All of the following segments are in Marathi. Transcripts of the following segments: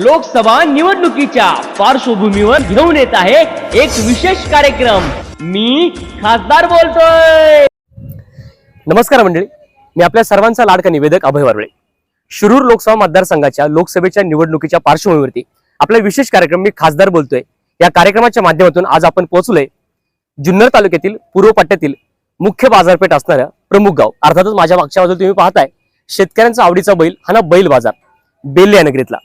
लोकसभा निवडणुकीच्या पार्श्वभूमीवर घेऊन येत आहे एक विशेष कार्यक्रम. मी खासदार बोलतोय. नमस्कार मंडळी. मी आपल्या सर्वांचा लाडका निवेदक अभय वारळे शिरूर लोकसभा मतदारसंघाच्या लोकसभेच्या निवडणुकीच्या पार्श्वभूमीवरती आपला विशेष कार्यक्रम मी खासदार बोलतोय. या कार्यक्रमाच्या माध्यमातून आज आपण पोहोचलोय जुन्नर तालुक्यातील पूर्व पट्ट्यातील मुख्य बाजारपेठ असणाऱ्या प्रमुख गाव. अर्थातच माझ्या मागच्या बाजूला तुम्ही पाहताय शेतकऱ्यांचा आवडीचा बैल हा ना बैल बाजार. बेल्ल्या नगरीतला.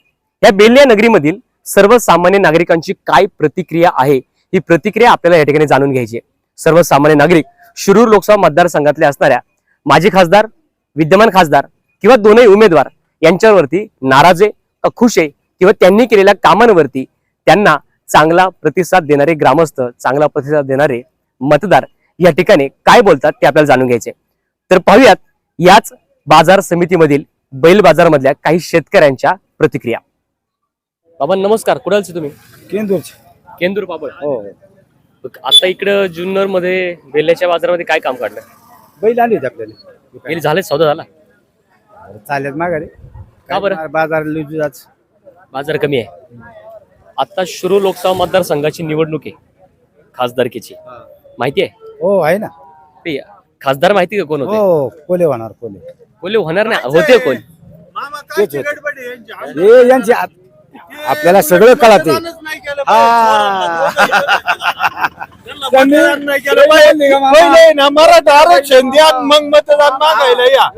या बेल्ल्या नगरीमधील सर्वसामान्य नागरिकांची काय प्रतिक्रिया आहे? ही प्रतिक्रिया आपल्याला या ठिकाणी जाणून घ्यायची आहे. सर्वसामान्य नागरिक शिरूर लोकसभा मतदारसंघातले असणाऱ्या माजी खासदार विद्यमान खासदार किंवा दोनही उमेदवार यांच्यावरती नाराज आहे का खुश आहे किंवा त्यांनी केलेल्या कामांवरती त्यांना चांगला प्रतिसाद देणारे ग्रामस्थ चांगला प्रतिसाद देणारे मतदार या ठिकाणी काय बोलतात ते आपल्याला जाणून घ्यायचे तर पाहूयात याच बाजार समितीमधील बैल बाजारमधल्या काही शेतकऱ्यांच्या प्रतिक्रिया. बाबा नमस्कार. कुणालचे तुम्ही? केंदूरचे. केंदूर बाबा. हो. आता इकडं जुन्नरमध्ये बेल्ल्याच्या बाजारामध्ये काय काम काढलं? बैल आली होती आपल्याला. गेली झाले सौदा झाला? चालेल माघारी. का बरं? बाजार लुजूच बाजार कमी आहे. आता शिरूर लोकसभा मतदारसंघाची निवडणूक आहे खासदारकीची. माहिती आहे? हो आहे ना. ते खासदार माहिती का कोण होते? हो कोले होणार कोले. बोले होणार नाही होते कोण? तेच होते. हे यांचे आत- आपल्याला सगळं कळते. ना मराठा आरक्षण द्या मग मतदान मागायला या?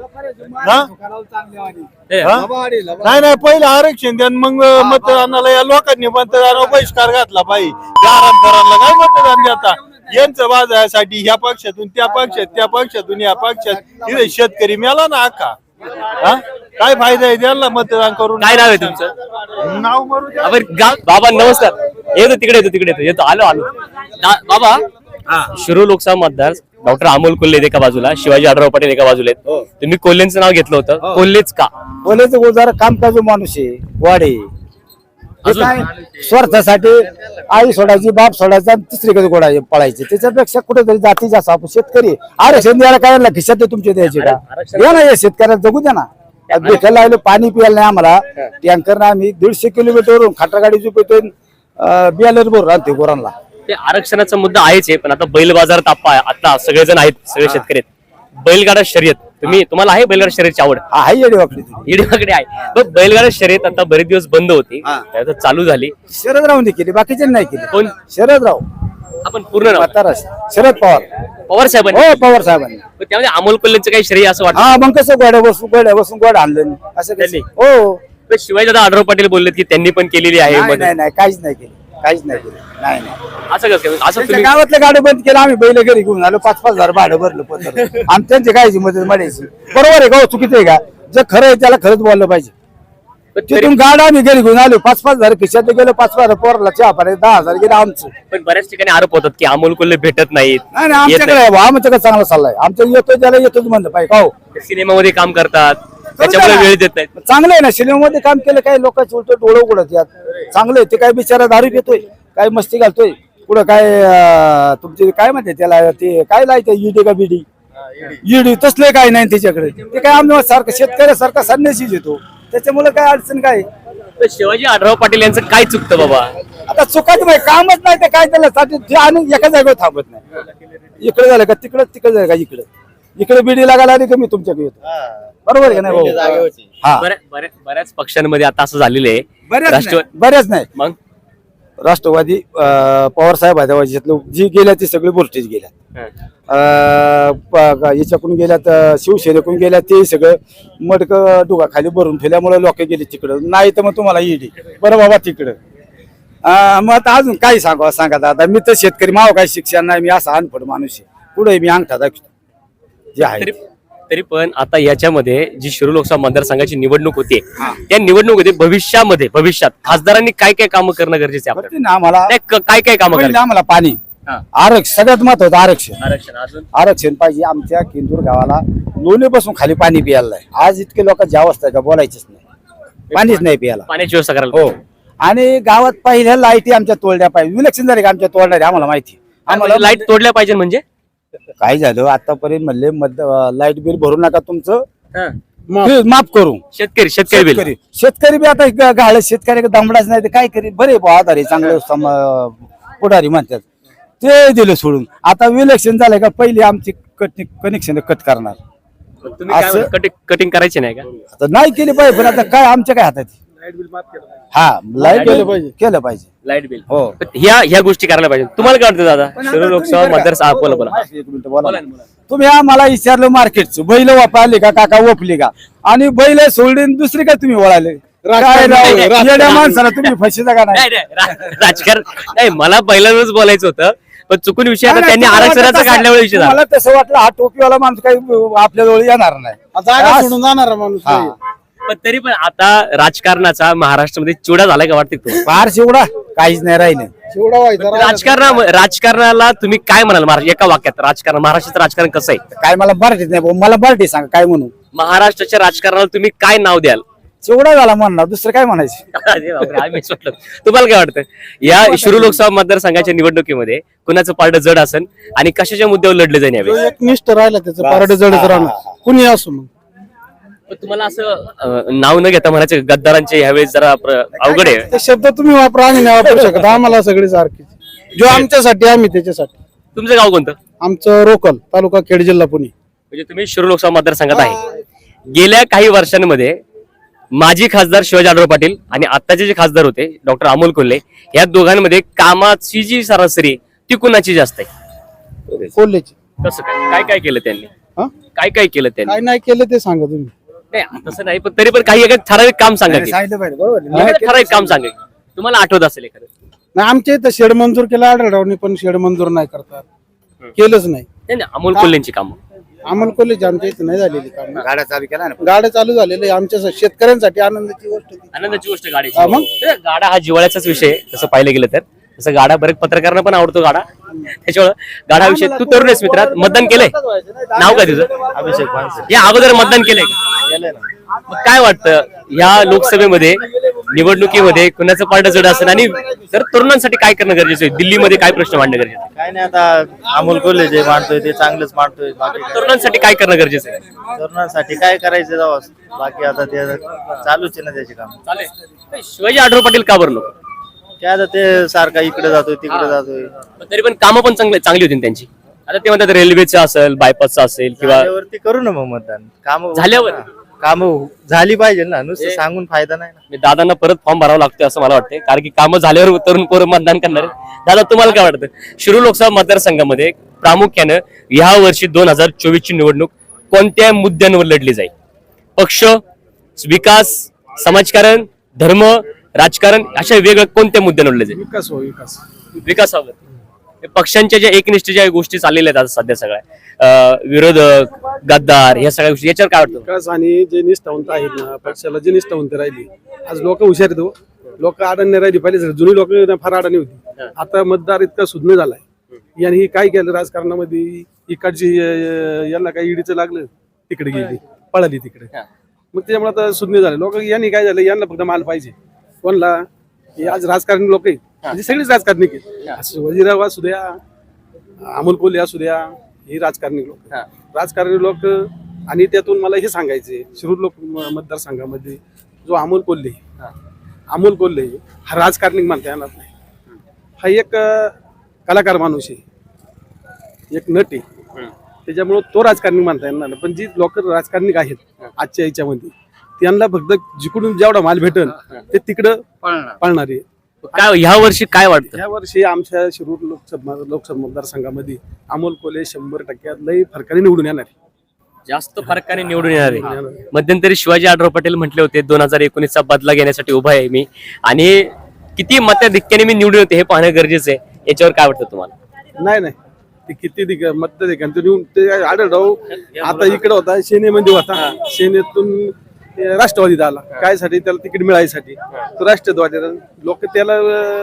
नाही नाही पहिलं आरक्षण द्या मग मतदानाला या लोकांनी मतदानावर बहिष्कार घातला पाहिजे. त्या आरामदारांना काय मतदान देता? यांचं बाजारासाठी ह्या पक्षातून त्या पक्षात त्या पक्षातून या पक्षात. इथे शेतकरी मेला ना अख्खा हा? काय फायदा आहे? त्यांना मतदान करून. काय नाव आहे तुमचं? नाव मारू द्या. आपण गा- बाबा नमस्कार. येतो तिकडे येतो तिकडे येतो. येतो आलो आलो. बाबा शिरूर लोकसभा मतदार डॉक्टर अमोल कोल्हे आहेत एका बाजूला शिवाजी आढराव पाटील एका बाजूला आहेत. तुम्ही कोल्हेंचं नाव घेतलं होतं. कोल्हेच का? कोलेचं गुजार कामकाजू माणूस आहे वाडे हे? काय? स्वार्थासाठी आई सोडायची बाप सोडायचा आणि तिसरीकडे गोडा पळायचे. त्याच्यापेक्षा कुठेतरी जाती जास्त आपण शेतकरी आरक्षण द्यायला काय लागलं? खिशात तुमचे द्यायचे का? द्या ना या शेतकऱ्याला जगू द्या ना. भेटायला लागलो पाणी प्यायला नाही आम्हाला. टँकर आम्ही दीडशे किलोमीटरवरून खाटागाडीची पेटून बियालर भरून आणते गोरांना ते आरक्षणाचा मुद्दा आहेच आहे पण आता बैल बाजार ताप्पा आहे. आता सगळेजण आहेत सगळे शेतकरी बैलगाडा शर्यत. तुम्ही तुम्हाला आहे बैलगाडा शर्यतची आवड? हा हाय येडी वापली इडीकडे आहे. पण बैलगाडा शर्यत आता बरेच दिवस बंद होती. त्यात चालू झाली. शरद रावने केली बाकीचे नाही केली. कोण? शरद राव आपण पूर्ण नाव. म्हातारा शरद. पवार. पवार साहेबांनी. हो पवार साहेबांनी. पण त्यामध्ये अमोल कोल्हेचं काही श्रेय असं वाटतं? हा मग कसं गोड्या बसून गोड्या बसून गोड आणलं असं त्यांनी? कसं हो. पण शिवाजी दादा आढराव पाटील बोललेत की त्यांनी पण केलेली आहे नाही मदत. नाही नाही काहीच नाही केलं. काहीच नाही केलं. नाही नाही. असं कसं असं त्यांच्या तुम्ही गावातलं गाडी बंद केलं आम्ही बैल घरी घेऊन आलो पाच पाच हजार भाडं भरलं पत्र आणि त्यांची कायची मदत मारायची बरोबर आहे का हो, चुकीचं आहे का? जे खरं आहे त्याला खरंच बोललं पाहिजे. तिथून गाडा आम्ही घरी घेऊन आलो. पाच पाच हजार खिशात गेलो पाच पाच हजार पोराला चहा पाणी दहा हजार गेलं आमचं. पण बऱ्याच ठिकाणी आरोप होतात की अमोल कोल्हे भेटत नाहीत नाही नाही येत आमच्याकडे आमच्याकडे चांगला चाललाय. आमच्या येतोय त्याला येतोच म्हणलं पाहिजे का हो नाही. सिनेमामध्ये काम करतात त्याच्यामुळे ना. वेळ देत नाहीत. चांगलं आहे ना सिनेमामध्ये काम केलं काही लोकांचे उलट डोळं उघडत यात चांगलं आहे ते काय बिचारा दारू पितोय काय मस्ती घालतोय. पुढं काय अं, तुमचे काय म्हणते त्याला ते काय लायचं ईडी का बिडी ईडी तसले काय नाही त्याच्याकडे ते काय आम्ही सारखं शेतकऱ्यासारखा संन्यासीच येतो त्याच्यामुळे काय अडचण काय? तर शिवाजी आढराव पाटील यांचं काय चुकतं बाबा? आता चुकाच नाही कामच नाही ते काय त्याला साठी ते आणि एका जागेवर थांबत नाही. इकडे झालं का तिकडं तिकडे झालं का इकडे? इकडे बिडी लागायला आली का मी तुमच्याकडे येतो. बरोबर आहे का नाही भाऊ? हा. बऱ्या- बऱ्या- बऱ्याच पक्षांमध्ये आता असं झालेलं आहे. बऱ्याच नाही राष्ट्रवादी बऱ्याच नाही. मग? राष्ट्रवादी अं, पवार साहेब याच्यातलं जी गेल्या ती सगळी बोलटीच गेल्या. याच्याकडून गेल्यात अं, शिवसेनेकडून गेल्या ते सगळं मडक डुगा खाली भरून ठेवल्यामुळे लोक गेले तिकडं. नाही तर मग तुम्हाला ईडी. बरं बाबा तिकडं. मग आता अजून काही सांगा सांगा दादा. मी तर शेतकरी माव काही शिक्षण नाही मी असा अनपड माणूस आहे. पुढे मी अंगठा दाखवतो? जे आहे. तरी तरी पण आता याच्यामध्ये जी शिरूर लोकसभा मतदारसंघाची निवडणूक होते त्या निवडणुकीमध्ये भविष्यामध्ये भविष्यात खासदारांनी काय काय कामं करणं गरजेचं आहे बरं आपल्याला ते ना आम्हाला नाही, क- काय काय कामं पहिले करायची? आम्हाला पाणी. आरक्षण सगळ्यात महत्वाचं आरक्षण. आरक्षण अजून? आरक्षण पाहिजे आमच्या किंदूर गावाला. लोणी बसून खाली पाणी प्यायला आहे आज इतके लोकांची अवस्था आहे का बोलायचीच नाही. पाणीच नाही प्यायला. पाण्याची व्यवस्था करायला हो. आणि गावात पहिल्या लाईटी आमच्या तोडल्या पाहिजे. विलक्षण झाले का आमच्या तोडणारे आम्हाला माहिती. आम्हाला लाइट तोडल्या पाहिजे म्हणजे? काय झालं? आतापर्यंत म्हणले मध लाइट बिल भरू नका तुमचं. हा. माफ करू. शेतकरी शेतकरी बिल. शेतकरी. शेतकरी बी आता गाळ शेतकरी दमडाच नाही. तर काय करी बरे आधारे चांगले सम- पुढारी म्हणतात. ते दिलं सोडून. आता विलक्षण झालंय का पहिले आमची कट कनेक्शन कट करणार. तुम्ही काय असं- म्हणता? कटिंग कटिंग करायची नाही का? आता नाही केली पाहिजे पण आता काय आमच्या काय हातात आहे? हा लाइट केलं पाहिजे. केलं पाहिजे. लाइट बिल हो. ह्या ह्या गोष्टी करायला पाहिजे. तुम्हाला काय वाटतं दादा? शिरूर लोकसभा मतदार बोला बोला. एक मिनिट बोला तुम्ही आम्हाला विचारलं मार्केटचं बैल वापरले का काका ओपली का? आणि बैल सोडून दुसरी काय तुम्ही वळाले? काय राजकारण राव, नाही, राजकारण येड्या नाही. माणसाला तुम्ही फशीदा का नाही? नाही नाही, रा- राजकारण नाही मला पहिल्यांदाच बोलायचं होतं. पण चुकून विषय आता त्यांनी आरक्षणाचा काढल्यामुळे विषय झाला मला तसं वाटलं हा टोपीवाला माणूस काही आपल्या जवळ येणार नाही जागा हा. सोडून जाणार माणूस हा. नाही. पण तरी पण आता राजकारणाचा महाराष्ट्रामध्ये चिवडा झालाय का वाटते तो फार शेवडा काहीच नाही राहिलं शेवडा व्हायचा राहिला. राजकारणा राजकारणाला तुम्ही काय म्हणाल महाराष्ट्र एका वाक्यात राजकारण महाराष्ट्राचं राजकारण कसं आहे काय मला मराठीत नाही भाऊ, मला मराठी सांगा काय म्हणू महाराष्ट्राच्या राजकारणाला तुम्ही काय नाव द्याल शेवडा झाला म्हणणार दुसरं काय म्हणायचं? अरे बापरे, आम्ही सुटलो. तुम्हाला काय वाटतं? या शिरू लोकसभा मतदारसंघाच्या निवडणुकीमध्ये कुणाचं पारड जड असेल आणि कशाच्या मुद्द्यावर लढले जाईल तो यावेळी एक निष्ठ राहिला त्याचं पारड जडच राहणार. कुणी असो मग. पण तुम्हाला असं अं, नाव न घेता म्हणायचं गद्दारांचे यावेळेस जरा प्र- अवघड आहे. ते शब्द तुम्ही वापरा आम्ही नाही वापरू शकत. आम्हाला सगळे सारखे जो आमच्यासाठी आम्ही त्याच्यासाठी. तुमचं गाव कोणतं? आमचं रोकल तालुका खेड जिल्हा पुणे. म्हणजे तुम्ही शिरू लोकसभा मतदारसंघात आहे. गेल्या काही वर्षांमध्ये माजी खासदार शिवाजी आढळराव पाटील आणि आत्ताचे जे खासदार होते डॉक्टर अमोल कोल्हे या दोघांमध्ये कामाची जी सरासरी ती कुणाची जास्त आहे? कोल्हेचे. कसं काय? काय काय केलं त्यांनी? हा? काय काय केलं त्यांनी? काय नाही केलं ते सांगा तुम्ही. नाही तसं नाही पण तरी पण काही एक ठराविक काम सांगा की. सांगितलं पाहिजे बरोबर आहे. एखादं ठराविक काम सांगा की. तुम्हाला आठवत असेल एखादं? नाही आमच्या इथं शेड मंजूर केलं आढळरावनी पण शेड मंजूर नाही करतात केलंच नाही. नाही, नाही अमोल कोल्हेंची काम. अमोल कोल्हेचे आमच्या इथं नाही झालेली काम. गाड्या चालू केला ना? गाड्या चालू झालेल्या आमच्या स- शेतकऱ्यांसाठी आनंदाची गोष्ट ती. आनंदाची गोष्ट गाडी. हा, मग? गाडा हा जिवाळ्याचाच विषय आहे, तसं पाहिलं गेलं तर. तसं गाडा बरेच पत्रकारांना पण आवडतो गाडा. त्याच्यामुळे गाडा विषय तू तरुण आहेस मित्रा मतदान केलंय. नाव काय तुझं? अभिषेक या अगोदर मतदान केलंय का? मग काय वाटतं या लोकसभेमध्ये निवडणुकीमध्ये कुणाचं पार्ट जड असेल आणि तर तरुणांसाठी काय करणं गरजेचं आहे? दिल्लीमध्ये काय प्रश्न मांडणं गरजेचं आहे? काय नाही आता अमोल कोल्हे जे मांडतोय ते चांगलंच मांडतोय. बाकी काय तरुणांसाठी काय करणं गरजेचं आहे? तरुणांसाठी काय करायचं जावं बाकी आता ते चालूच आहे ना त्याचे काम. चालेल. शिवाजी आढळराव पाटील का बरं नको काय आता ते सारखा इकडे जातोय तिकडे जातोय. पण तरी पण कामं पण चांगली चांगली होती ना त्यांची. आता ते म्हणतात रेल्वेचं असेल बायपासचं असेल किंवा करू ना मग मतदान. काम झाल्यावर? काम झाली पाहिजे ना नुसतं सांगून फायदा नाही ना. मी दादांना परत फॉर्म भरावा लागतोय असं मला वाटतंय. कारण की कामं झाल्यावर तरुण पोरं मतदान करणार. दादा तुम्हाला काय वाटतं? शिरू लोकसभा मतदारसंघामध्ये प्रामुख्यानं या वर्षी दोन हजार चोवीस ची निवडणूक कोणत्या मुद्द्यांवर लढली जाईल? पक्ष विकास समाजकारण धर्म राजकारण अशा वेगळ्या कोणत्या मुद्द्यांवर लढले जाईल? विकास हो विकास. विकासावर. पक्षांच्या ज्या एकनिष्ठ गोष्टी चाललेल्या आहेत आता सध्या सगळ्या विरोधक गद्दार ह्या सगळ्या गोष्टी याच्यावर काय वाटतं? विकास आणि जे निष्ठावंत आहेत ना पक्षाला जे निष्ठावंत राहिली आज लोक हुशार आहेत लोक अडाणी राहिली पहिले जुनी लोक फार अडाणी होती. आता मतदार इतका सुज्ञ झालाय. यांनी काय केलं राजकारणामध्ये? इकडची अं, यांना काही ईडीचं लागलं? तिकडे गेली पळाली तिकडे. मग त्याच्यामुळे आता सुज्ञ झाले. लोक यांनी काय झालं? यांना फक्त माल पाहिजे. कोणला? हे आज राजकारणी लोक आहेत. म्हणजे सगळेच राजकारणी असं वजीराव असू द्या अमोल कोल्हे असू द्या ही राजकारणी लोक. राजकारणी लोक आणि त्यातून मला हे सांगायचे शिरूर लोक मतदारसंघामध्ये जो अमोल कोल्हे अमोल कोल्हे हा राजकारणी म्हणता येणार नाही. हा एक कलाकार माणूस आहे. एक नट आहे. त्याच्यामुळं तो राजकारणी म्हणता येणार नाही. पण जी लोक राजकारणी आहेत आजच्या याच्यामध्ये त्यांना फक्त जिकडून जेवढा माल भेटल ते तिकडं पळणार आहे. काय ह्या वर्षी काय वाटतं? या वर्षी आमच्या शिरूर लोकसभा लोकसभा मतदारसंघामध्ये अमोल कोल्हे शंभर टक्क्यात लई फरकाने निवडून येणार आहे. जास्त फरकाने निवडून येणार आहे. मध्यंतरी शिवाजी आढराव पटेल म्हटले होते दोन हजार एकोणीसचा बदला घेण्यासाठी उभा आहे मी. आणि किती मताधिक्याने मी निवडून येते हे पाहणं गरजेचं आहे. याच्यावर काय वाटतं तुम्हाला? नाही नाही. ते किती दिग मत ते निवडून ते आढळराव आता इकडे होता सेनेमध्ये होता. सेनेतून राष्ट्रवादीत आला काय साठी त्याला तिकीट मिळायसाठी. तो राष्ट्रवादी लोक त्याला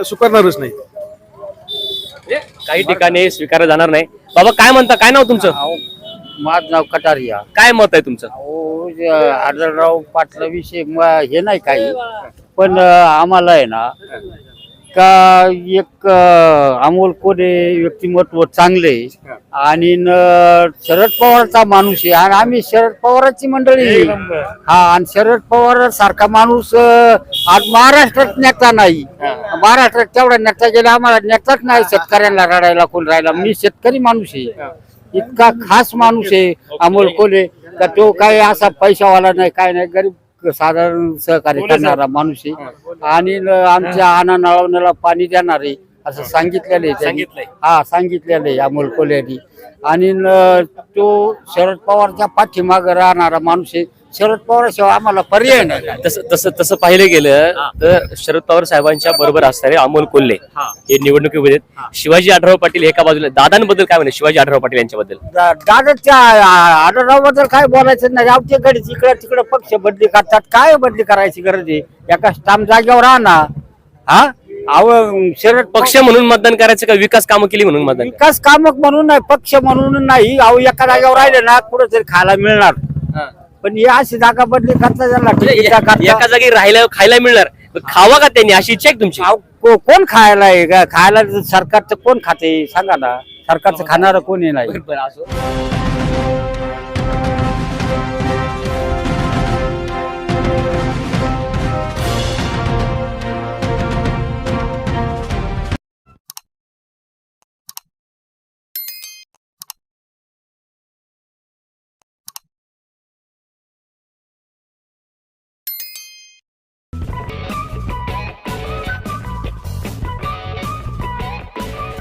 स्वीकारणारच नाही म्हणजे काही ठिकाणी स्वीकारलं जाणार नाही. बाबा काय म्हणता? काय नाव तुमचं? माझं नाव कटारिया. काय मत आहे तुमचं? अहो जे आढळराव पाटला विषय म- हे नाही काही. पण अं, आम्हाला आहे ना का एक अमोल कोले व्यक्तिमत्व चांगले आणि न- शरद पवारचा माणूस आहे. आणि आम्ही शरद पवाराची मंडळी. हा आणि शरद पवार सारखा माणूस आज महाराष्ट्रात नेता नाही. महाराष्ट्रात तेवढा नेता गेला आम्हाला नेताच नाही शेतकऱ्यांना रडायला कोण राहिला मी शेतकरी माणूस आहे. इतका खास माणूस आहे अमोल कोले का तो काय असा पैशावाला नाही काय नाही. गरीब साधारण सहकार्य करणारा माणूस आहे. आणि आमच्या आना नळवण्याला पाणी देणार आहे असं सांगितलेलं आहे. हा सांगितलेलं आहे अमोल कोल्यांनी आणि तो शरद पवारच्या पाठीमागे राहणारा माणूस आहे. शरद पवारशिवाय आम्हाला पर्याय नाही. तसं तसं तसं पाहिलं गेलं तर शरद पवार साहेबांच्या बरोबर असणारे अमोल कोल्हे हे. निवडणुकीमध्ये. शिवाजी आढराव पाटील एका बाजूला दादांबद्दल काय म्हणे शिवाजी आढराव पाटील यांच्याबद्दल. दादाच्या आढळरावबद्दल काय बोलायचं नाही. आमच्या कडे तिकडे तिकडे पक्ष बदली करतात. काय बदली करायची गरज आहे? एका स्टाम जागेवर राहणार हा? अव शरद पक्ष म्हणून मतदान करायचं का विकास कामं केली म्हणून मतदान विकास कामक म्हणून नाही पक्ष म्हणून नाही. अहो एका जागेवर राहिले ना कुठं तरी खायला मिळणार. पण ही अशी जागा बदली करता झाला म्हणजे एका जागी राहायला खायला मिळणार. मग खावा का त्यांनी? अशी इच्छा आहे का तुमची? कोण खायला आहे? का खायला सरकारचं कोण खाते? सांगा ना. सरकारचं खाणार कोणी नाही? बरं, असो.